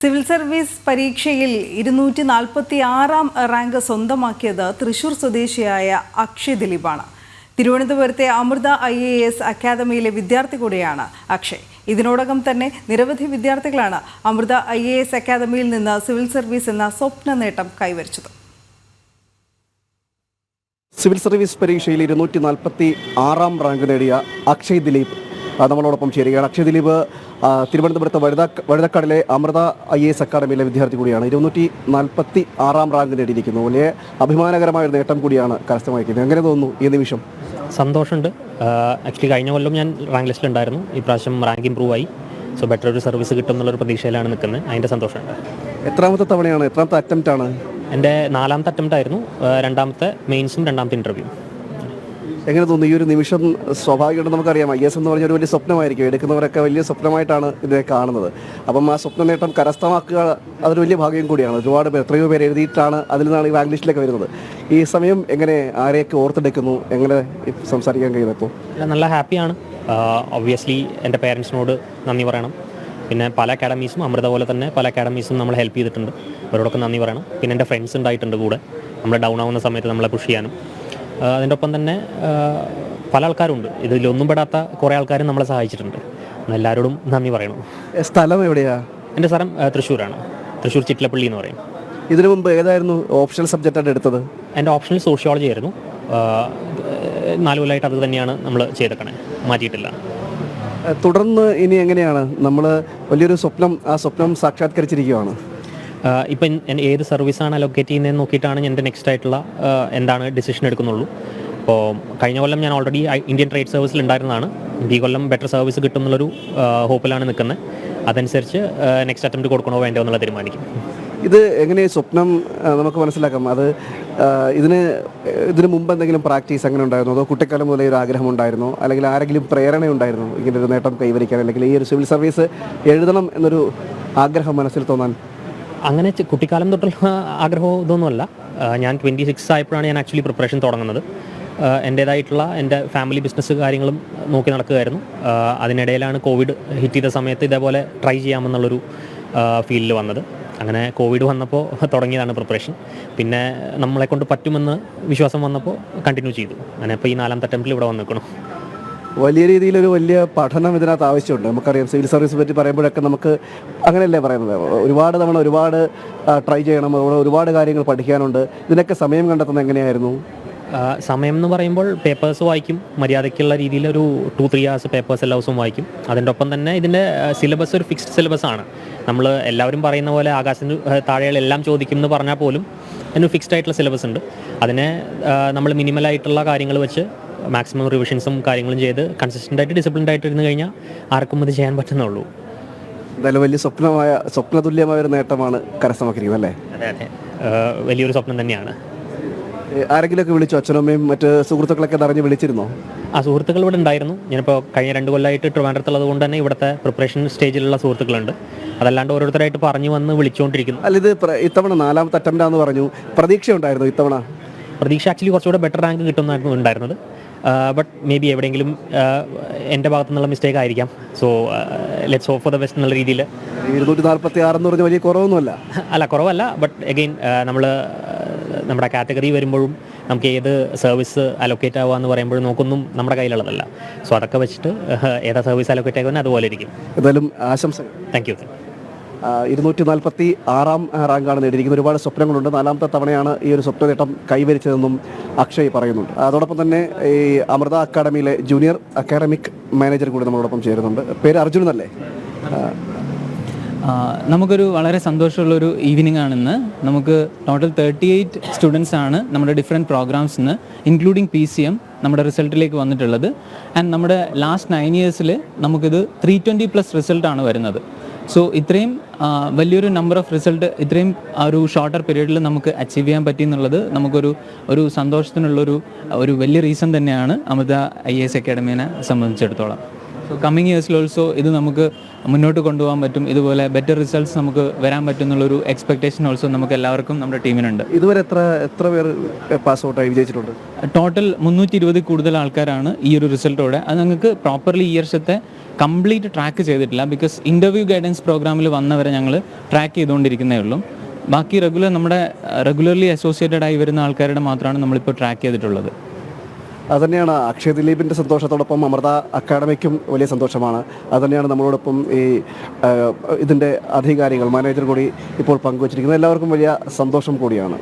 Civil service പരീക്ഷയിൽ ഇരുന്നൂറ്റി നാൽപ്പത്തി ആറാം റാങ്ക് സ്വന്തമാക്കിയത് തൃശൂർ സ്വദേശിയായ അക്ഷയ് ദിലീപാണ്. തിരുവനന്തപുരത്തെ അമൃത ഐ എ എസ് അക്കാദമിയിലെ വിദ്യാർത്ഥി കൂടിയാണ് അക്ഷയ്. ഇതിനോടകം തന്നെ നിരവധി വിദ്യാർത്ഥികളാണ് അമൃത ഐ എ എസ് അക്കാദമിയിൽ നിന്ന് സിവിൽ സർവീസ് എന്ന സ്വപ്ന നേട്ടം കൈവരിച്ചത്. സിവിൽ സർവീസ് പരീക്ഷയിൽ ഇരുന്നൂറ്റി നാൽപ്പത്തി ആറാം റാങ്ക് നേടിയ അക്ഷയ് ദിലീപ് നമ്മളോടൊപ്പം ചേരുകയാണ്. അക്ഷയ് ദിലീപ് തിരുവനന്തപുരത്ത് വഴുത വഴുതക്കാടിലെ അമൃത ഐ എ എസ് അക്കാദമിയിലെ വിദ്യാർത്ഥി കൂടിയാണ്. ഇരുന്നൂറ്റി നാൽപ്പത്തി ആറാം റാങ്ക് നേടിയിരിക്കുന്നു. വലിയ അഭിമാനകരമായ ഒരു നേട്ടം കൂടിയാണ് കരസ്ഥമാക്കിയത് എങ്ങനെ തോന്നുന്നു ഈ നിമിഷം? സന്തോഷമുണ്ട്. ആക്ച്വലി കഴിഞ്ഞ കൊല്ലം ഞാൻ റാങ്ക് ലിസ്റ്റിലുണ്ടായിരുന്നു ഈ പ്രാവശ്യം റാങ്ക് ഇമ്പ്രൂവ് ആയി. സോ ബെറ്റർ ഒരു സർവീസ് കിട്ടും എന്നുള്ളൊരു പ്രതീക്ഷയിലാണ് നിൽക്കുന്നത്. അതിന്റെ സന്തോഷമുണ്ട്. എത്രാമത്തെ തവണയാണ്? എത്രാമത്തെ അറ്റംപ്റ്റ് ആണ്? എന്റെ നാലാമത്തെ അറ്റംപ്റ്റ് ആയിരുന്നു. രണ്ടാമത്തെ മെയിൻസും രണ്ടാമത്തെ ഇന്റർവ്യൂ എങ്ങനെ തോന്നുന്നു? ഈ ഒരു നിമിഷം സ്വാഭാവികമായിട്ട് നമുക്കറിയാം ഐ എസ് എന്ന് പറഞ്ഞ ഒരു വലിയ സ്വപ്നമായിരിക്കും. എടുക്കുന്നവരൊക്കെ വലിയ സ്വപ്നമായിട്ടാണ് ഇതിനെ കാണുന്നത്. അപ്പം ആ സ്വപ്ന നേട്ടം കരസ്ഥമാക്കുക അതൊരു വലിയ ഭാഗ്യം കൂടിയാണ്. ഒരുപാട് പേർ എത്രയോ പേര് എഴുതിയിട്ടാണ് അതിൽ നിന്നാണ് ഈ വാങ്ക്ലിസ്റ്റിലൊക്കെ വരുന്നത്. ഈ സമയം എങ്ങനെ ആരെയൊക്കെ ഓർത്തെടുക്കുന്നു? എങ്ങനെ സംസാരിക്കാൻ കഴിയുന്നത് ഇപ്പോൾ? നല്ല ഹാപ്പിയാണ്. ഒബ്വിയസ്ലി എന്റെ പേരൻസിനോട് നന്ദി പറയണം. പിന്നെ പല അക്കാഡമീസും അമൃത പോലെ തന്നെ പല അക്കാഡമീസും നമ്മളെ ഹെൽപ്പ് ചെയ്തിട്ടുണ്ട്. അവരോടൊക്കെ നന്ദി പറയണം. പിന്നെ എന്റെ ഫ്രണ്ട്സ് ഉണ്ടായിട്ടുണ്ട് കൂടെ. നമ്മൾ ഡൗൺ ആവുന്ന സമയത്ത് നമ്മളെ പുഷ് ചെയ്യാനും. അതിന്റെ ഒപ്പം തന്നെ പല ആൾക്കാരുണ്ട്. ഇതിലൊന്നും പെടാത്ത കുറേ ആൾക്കാരും നമ്മളെ സഹായിച്ചിട്ടുണ്ട്. എല്ലാവരോടും നന്ദി പറയണം സ്ഥലം എവിടെയാ? എന്റെ സ്ഥലം തൃശ്ശൂരാണ്. തൃശ്ശൂർ ചിറ്റിലപ്പള്ളി എന്ന് പറയും. ഇതിനു മുമ്പ് ഏതായിരുന്നു ഓപ്ഷണൽ സബ്ജക്റ്റായിട്ട് എടുത്തത്? എന്റെ ഓപ്ഷണൽ സോഷ്യോളജി ആയിരുന്നു. നാല് കൊല്ലമായിട്ട് അത് തന്നെയാണ് നമ്മൾ ചെയ്തേക്കണേ. മാറ്റിയിട്ടില്ല. തുടർന്ന് ഇനി എങ്ങനെയാണ്? നമ്മൾ വലിയൊരു സ്വപ്നം ആ സ്വപ്നം സാക്ഷാത്കരിച്ചിരിക്കുകയാണ് ഇപ്പം ഏത് സർവീസാണ് അലോക്കേറ്റ് ചെയ്യുന്നതെന്ന് നോക്കിയിട്ടാണ് എന്റെ നെക്സ്റ്റ് ആയിട്ടുള്ള എന്താണ് ഡിസിഷൻ എടുക്കുന്നുള്ളൂ. അപ്പോൾ കഴിഞ്ഞ കൊല്ലം ഞാൻ ഓൾറെഡി ഇന്ത്യൻ ട്രേഡ് സർവീസിൽ ഉണ്ടായിരുന്നതാണ്. ഈ കൊല്ലം ബെറ്റർ സർവീസ് കിട്ടും എന്നുള്ളൊരു ഹോപ്പിലാണ് നിൽക്കുന്നത്. അതനുസരിച്ച് നെക്സ്റ്റ് അറ്റംപ്റ്റ് കൊടുക്കണോ വേണ്ടോ എന്നുള്ള തീരുമാനിക്കും. ഇത് എങ്ങനെ സ്വപ്നം നമുക്ക് മനസ്സിലാക്കാം. അത് ഇതിന് ഇതിന് മുമ്പ് എന്തെങ്കിലും പ്രാക്ടീസ് അങ്ങനെ ഉണ്ടായിരുന്നോ? അതോ കുട്ടിക്കാലം മുതലേ ഒരു ആഗ്രഹം ഉണ്ടായിരുന്നോ? അല്ലെങ്കിൽ ആരെങ്കിലും പ്രേരണ ഉണ്ടായിരുന്നോ? ഇങ്ങനെ ഒരു നേട്ടം കൈവരിക്കാൻ? അല്ലെങ്കിൽ ഈ ഒരു സിവിൽ സർവീസ് എഴുതണം എന്നൊരു ആഗ്രഹം മനസ്സിൽ തോന്നാൻ അങ്ങനെ കുട്ടിക്കാലം തൊട്ടുള്ള ആഗ്രഹവും ഇതൊന്നുമല്ല. ഞാൻ ട്വന്റി സിക്സ് ആയപ്പോഴാണ് ഞാൻ ആക്ച്വലി പ്രിപ്പറേഷൻ തുടങ്ങുന്നത്. എന്റേതായിട്ടുള്ള എന്റെ ഫാമിലി ബിസിനസ് കാര്യങ്ങളും നോക്കി നടക്കുകയായിരുന്നു. അതിനിടയിലാണ് കോവിഡ് ഹിറ്റ് ചെയ്ത സമയത്ത് ഇതേപോലെ ട്രൈ ചെയ്യാമെന്നുള്ളൊരു ഫീൽഡിൽ വന്നത്. അങ്ങനെ കോവിഡ് വന്നപ്പോൾ തുടങ്ങിയതാണ് പ്രിപ്പറേഷൻ പിന്നെ നമ്മളെ കൊണ്ട് പറ്റുമെന്ന് വിശ്വാസം വന്നപ്പോൾ കണ്ടിന്യൂ ചെയ്തു. അങ്ങനെ ഇപ്പോൾ ഈ നാലാമത്തെ അറ്റംപ്റ്റിൽ ഇവിടെ വന്ന് നിൽക്കണം വലിയ രീതിയിലൊരു വലിയ പഠനം ഇതിനകത്ത് ആവശ്യമുണ്ട്. നമുക്കറിയാം സിവിൽ സർവീസ് പറ്റി പറയുമ്പോഴൊക്കെ നമുക്ക് അങ്ങനെയല്ലേ പറയുന്നത്? ഒരുപാട് തവണ ഒരുപാട് ട്രൈ ചെയ്യണം. അതുപോലെ ഒരുപാട് കാര്യങ്ങൾ പഠിക്കാനുണ്ട്. ഇതിനൊക്കെ സമയം കണ്ടെത്തുന്നത് എങ്ങനെയായിരുന്നു? സമയം എന്ന് പറയുമ്പോൾ പേപ്പേഴ്സ് വായിക്കും. മര്യാദയ്ക്കുള്ള രീതിയിൽ ഒരു ടു ത്രീ hours പേപ്പേഴ്സ് എല്ലാ ദിവസവും വായിക്കും. അതിന്റെ ഒപ്പം തന്നെ ഇതിന്റെ സിലബസ് ഒരു ഫിക്സ്ഡ് സിലബസ് ആണ്. നമ്മൾ എല്ലാവരും പറയുന്ന പോലെ ആകാശത്തിന് താഴെയുള്ള എല്ലാം ചോദിക്കും എന്ന് പറഞ്ഞാൽ പോലും അതിന് ഫിക്സ്ഡ് ആയിട്ടുള്ള സിലബസ് ഉണ്ട്. അതിനെ നമ്മൾ മിനിമൽ ആയിട്ടുള്ള കാര്യങ്ങൾ വെച്ച് മാക്സിമം റിവിഷൻസും കാര്യങ്ങളും ചെയ്ത് കൺസിസ്റ്റന്റ് ആയിട്ട് ഡിസിപ്ലിൻഡ് ആയിട്ട് ഇരുന്ന് കഴിഞ്ഞാൽ ആർക്കും അത് ചെയ്യാൻ പറ്റുന്നുള്ളൂ എന്തായാലും വലിയ സ്വപ്നമായ സ്വപ്നതുല്യമായ ഒരു നേട്ടമാണ് കരസ്ഥമാക്കിയിരിക്കുന്നത് അല്ലേ? അതെ അതെ. വലിയൊരു സ്വപ്നം തന്നെയാണ്. ആരെങ്കിലും ആരെങ്കിലുമൊക്കെ വിളിച്ചു അച്ഛനമ്മയും മറ്റ് സുഹൃത്തുക്കളൊക്കെ അറിഞ്ഞ് വിളിച്ചിരുന്നോ? ആ സുഹൃത്തുക്കൾ ഇവിടെ ഉണ്ടായിരുന്നു. ഞാനിപ്പോൾ കഴിഞ്ഞ രണ്ട് കൊല്ലമായിട്ട് ട്രിവാൻഡ്രത്തുള്ളത് കൊണ്ട് തന്നെ ഇവിടുത്തെ പ്രിപ്പറേഷൻ സ്റ്റേജിലുള്ള സുഹൃത്തുക്കളുണ്ട്. അതല്ലാണ്ട് ഓരോരുത്തരായിട്ട് പറഞ്ഞു വന്ന് വിളിച്ചുകൊണ്ടിരിക്കുന്നു അല്ല ഇത് ഇത്തവണ നാലാമത്തെ അറ്റംപ്റ്റാന്ന് പറഞ്ഞു. പ്രതീക്ഷ ഉണ്ടായിരുന്നു ഇത്തവണ? പ്രതീക്ഷ ആക്ച്വലി കുറച്ചുകൂടെ ബെറ്റർ റാങ്ക് കിട്ടുന്നതായിരുന്നു ഉണ്ടായിരുന്നത്. ബട്ട് മേ ബി എവിടെയെങ്കിലും എന്റെ ഭാഗത്തു നിന്നുള്ള മിസ്റ്റേക്ക് ആയിരിക്കാം so let's hope for the best എന്നുള്ള രീതിയിൽ. ഇരുന്നൂറ്റി നാൽപ്പത്തി ആറ് എന്ന് പറഞ്ഞ വലിയ കുറവൊന്നുമല്ല. അല്ല കുറവല്ല. ബട്ട് എഗെയിൻ നമ്മൾ നമ്മുടെ കാറ്റഗറി വരുമ്പോഴും നമുക്ക് ഏത് സർവീസ് അലൊക്കേറ്റ് ആവുക എന്ന് പറയുമ്പോഴും നോക്കൊന്നും നമ്മുടെ കയ്യിലുള്ളതല്ല. സോ അതൊക്കെ വെച്ചിട്ട് uh, ഏതാ സർവീസ് അലൊക്കേറ്റ് ആകുന്നത് അതുപോലെ ഇരിക്കും. എന്തായാലും ആശംസകൾ. താങ്ക് യു ഇരുന്നൂറ്റി നാൽപ്പത്തി ആറാം റാങ്കാണ് നേടിയിരിക്കുന്നത്. ഒരുപാട് സ്വപ്നങ്ങളുണ്ട്. നാലാമത്തെ തവണയാണ് ഈ ഒരു സ്വപ്ന നേട്ടം കൈവരിച്ചതെന്നും അക്ഷയ് പറയുന്നുണ്ട്. അതോടൊപ്പം തന്നെ ഈ അമൃത അക്കാഡമിയിലെ ജൂനിയർ അക്കാഡമിക് മാനേജർ കൂടി നമ്മളോടൊപ്പം ചേരുന്നുണ്ട്. പേര് അർജുൻ എന്നല്ലേ നമുക്കൊരു വളരെ സന്തോഷമുള്ളൊരു ഈവനിങ് ആണെന്ന്. നമുക്ക് ടോട്ടൽ തേർട്ടി എയ്റ്റ് സ്റ്റുഡൻസ് ആണ് നമ്മുടെ ഡിഫറെന്റ് പ്രോഗ്രാംസിന് ഇൻക്ലൂഡിങ് പി സി എം നമ്മുടെ റിസൾട്ടിലേക്ക് വന്നിട്ടുള്ളത്. ആൻഡ് നമ്മുടെ ലാസ്റ്റ് നയൻ ഇയേഴ്സിൽ നമുക്കിത് ത്രീ ട്വന്റി പ്ലസ് റിസൾട്ടാണ് വരുന്നത്. സോ ഇത്രയും വലിയൊരു നമ്പർ ഓഫ് റിസൾട്ട് ഇത്രയും ആ ഒരു ഷോർട്ടർ പീരീഡിൽ നമുക്ക് അച്ചീവ് ചെയ്യാൻ പറ്റി എന്നുള്ളത് നമുക്കൊരു ഒരു സന്തോഷത്തിനുള്ളൊരു ഒരു വലിയ റീസൺ തന്നെയാണ് അമൃത ഐ എസ് അക്കാഡമീനെ സംബന്ധിച്ചിടത്തോളം. സോ കമ്മിങ് ഇയേഴ്സിൽ ഓൾസോ ഇത് നമുക്ക് മുന്നോട്ട് കൊണ്ടുപോകാൻ പറ്റും. ഇതുപോലെ ബെറ്റർ റിസൾട്ട്സ് നമുക്ക് വരാൻ പറ്റും എന്നുള്ളൊരു എക്സ്പെക്ടേഷൻ ഓൾസോ നമുക്ക് എല്ലാവർക്കും നമ്മുടെ ടീമിനുണ്ട്. ഇതുവരെ എത്ര എത്ര പേർ പാസ് ഔട്ടായി വിജയിച്ചിട്ടുണ്ട്? ടോട്ടൽ മുന്നൂറ്റി ഇരുപത് കൂടുതൽ ആൾക്കാരാണ് ഈ ഒരു റിസൾട്ടോടെ അത് ഞങ്ങൾക്ക് പ്രോപ്പർലി ഈ വർഷത്തെ കംപ്ലീറ്റ് ട്രാക്ക് ചെയ്തിട്ടില്ല. ബിക്കോസ് ഇന്റർവ്യൂ ഗൈഡൻസ് പ്രോഗ്രാമിൽ വന്നവരെ ഞങ്ങൾ ട്രാക്ക് ചെയ്തുകൊണ്ടിരിക്കുന്നേ ഉള്ളൂ. ബാക്കി റെഗുലർ നമ്മുടെ റെഗുലർലി അസോസിയേറ്റഡ് ആയി വരുന്ന ആൾക്കാരുടെ മാത്രമാണ് നമ്മളിപ്പോൾ ട്രാക്ക് ചെയ്തിട്ടുള്ളത്. അതുതന്നെയാണ് അക്ഷയ് ദിലീപിന്റെ സന്തോഷത്തോടൊപ്പം അമൃത അക്കാഡമിക്കും വലിയ സന്തോഷമാണ്. അതുതന്നെയാണ് നമ്മളോടൊപ്പം ഈ ഇതിന്റെ അധികാരികൾ മാനേജർ കൂടി ഇപ്പോൾ പങ്കുവച്ചിരിക്കുന്നത്. എല്ലാവർക്കും വലിയ സന്തോഷം കൂടിയാണ്.